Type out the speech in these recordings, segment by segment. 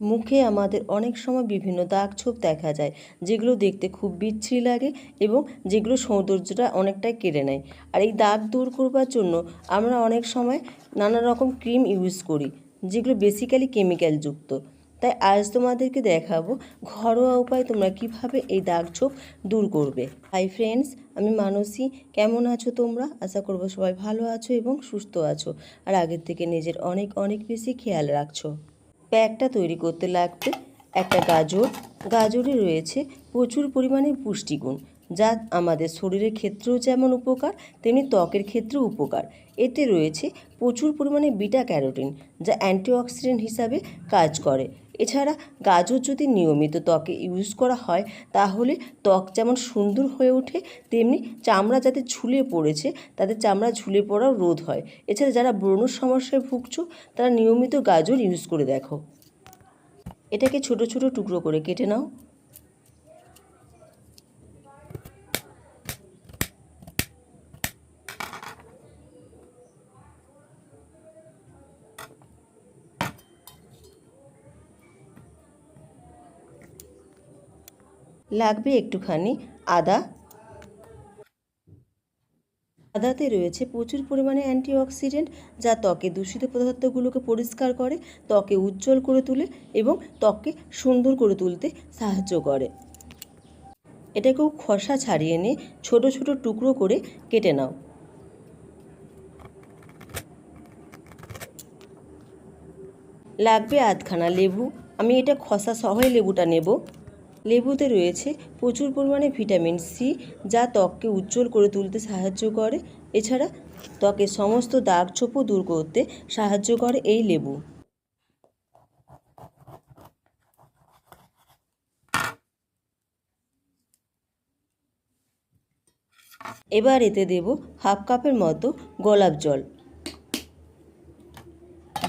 মুখে আমাদের অনেক সময় বিভিন্ন দাগ ছোপ দেখা যায়, যেগুলো দেখতে খুব বিচ্ছিরি লাগে এবং যেগুলো সৌন্দর্যটা অনেকটাই কেড়ে নেয়। আর এই দাগ দূর করবার জন্য আমরা অনেক সময় নানা রকম ক্রিম ইউজ করি, যেগুলো বেসিক্যালি কেমিক্যাল যুক্ত। তাই আজ তোমাদেরকে দেখাবো ঘরোয়া উপায় তোমরা কীভাবে এই দাগ ছোপ দূর করবে। হাই ফ্রেন্ডস আমি মানসী। কেমন আছো তোমরা? আশা করব সবাই ভালো আছো এবং সুস্থ আছো। আর আগের থেকে নিজের অনেক অনেক বেশি খেয়াল রাখছো। প্যাকটা তৈরি করতে লাগবে একটা গাজর। গাজরে রয়েছে প্রচুর পরিমাণে পুষ্টিগুণ। যা আমাদের শরীরের ক্ষেত্রেও যেমন উপকার, তেমনি ত্বকের ক্ষেত্রেও উপকার। এতে রয়েছে প্রচুর পরিমাণে বিটা ক্যারোটিন, যা অ্যান্টিঅক্সিডেন্ট হিসাবে কাজ করে। এছাড়া গাজর যদি নিয়মিত ত্বকে ইউজ করা হয়, তাহলে ত্বক যেমন সুন্দর হয়ে ওঠে, তেমনি চামড়া যাতে ঝুলে পড়েছে তাদের চামড়া ঝুলে পড়াও রোধ হয়। এছাড়া যারা ব্রণ সমস্যায় ভুগছো, তারা নিয়মিত গাজর ইউজ করে দেখো। এটাকে ছোট ছোট টুকরো করে কেটে নাও। লাগবে একটুখানি আদা। আদাতে রয়েছে প্রচুর পরিমাণে অ্যান্টিঅক্সিডেন্ট যা ত্বকে দূষিত পদার্থগুলোকে পরিষ্কার করে, ত্বকে উজ্জ্বল করে তোলে এবং ত্বককে সুন্দর করে তুলতে সাহায্য করে। এটাকেও খসা ছাড়িয়ে নিয়ে ছোট ছোট টুকরো করে কেটে নাও। লাগবে আধখানা লেবু। আমি এটা খসা সহই লেবুটা নেব। লেবুতে রয়েছে প্রচুর পরিমাণে ভিটামিন সি যা ত্বককে উজ্জ্বল করে তুলতে সাহায্য করে। এছাড়া ত্বকের সমস্ত দাগ ছোপও দূর করতে সাহায্য করে এই লেবু। এবার এতে দেব হাফ কাপের মতো গোলাপ জল।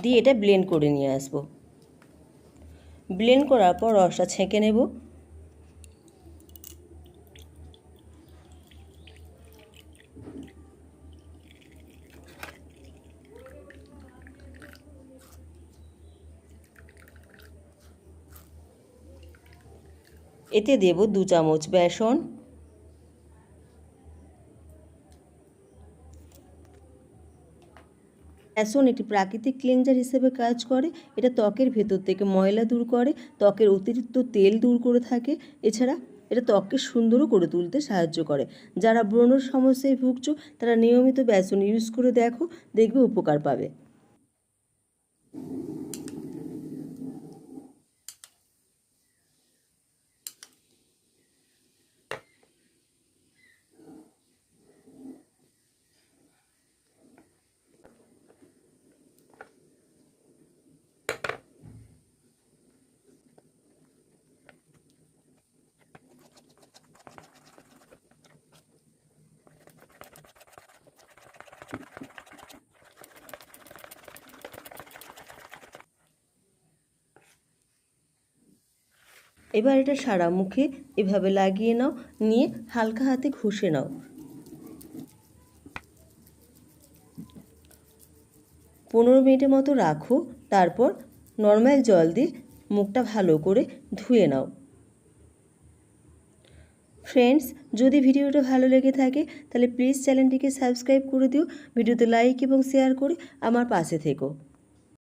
দিয়ে এটা ব্লেন্ড করে নিয়ে আসব। ব্লেন্ড করার পর রসটা ছেঁকে নেব। এতে দেব দু চামচ বেসন। বেসন একটি প্রাকৃতিক ক্লিনজার হিসেবে কাজ করে। এটা ত্বকের ভেতর থেকে ময়লা দূর করে, ত্বকের অতিরিক্ত তেল দূর করে থাকে। এছাড়া এটা ত্বককে সুন্দরও করে তুলতে সাহায্য করে। যারা ব্রণর সমস্যায় ভুগছো, তারা নিয়মিত বেসন ইউজ করে দেখো, দেখবে উপকার পাবে। এবার এটা সারা মুখে এভাবে লাগিয়ে নাও, নিয়ে হালকা হাতে ঘষে নাও। পনেরো মিনিটের মতো রাখো, তারপর নর্মাল জল দিয়ে মুখটা ভালো করে ধুয়ে নাও। ফ্রেন্ডস যদি ভিডিওটা ভালো লেগে থাকে, তাহলে প্লিজ চ্যানেলটিকে সাবস্ক্রাইব করে দিও, ভিডিওতে লাইক এবং শেয়ার করে আমার পাশে থেকো।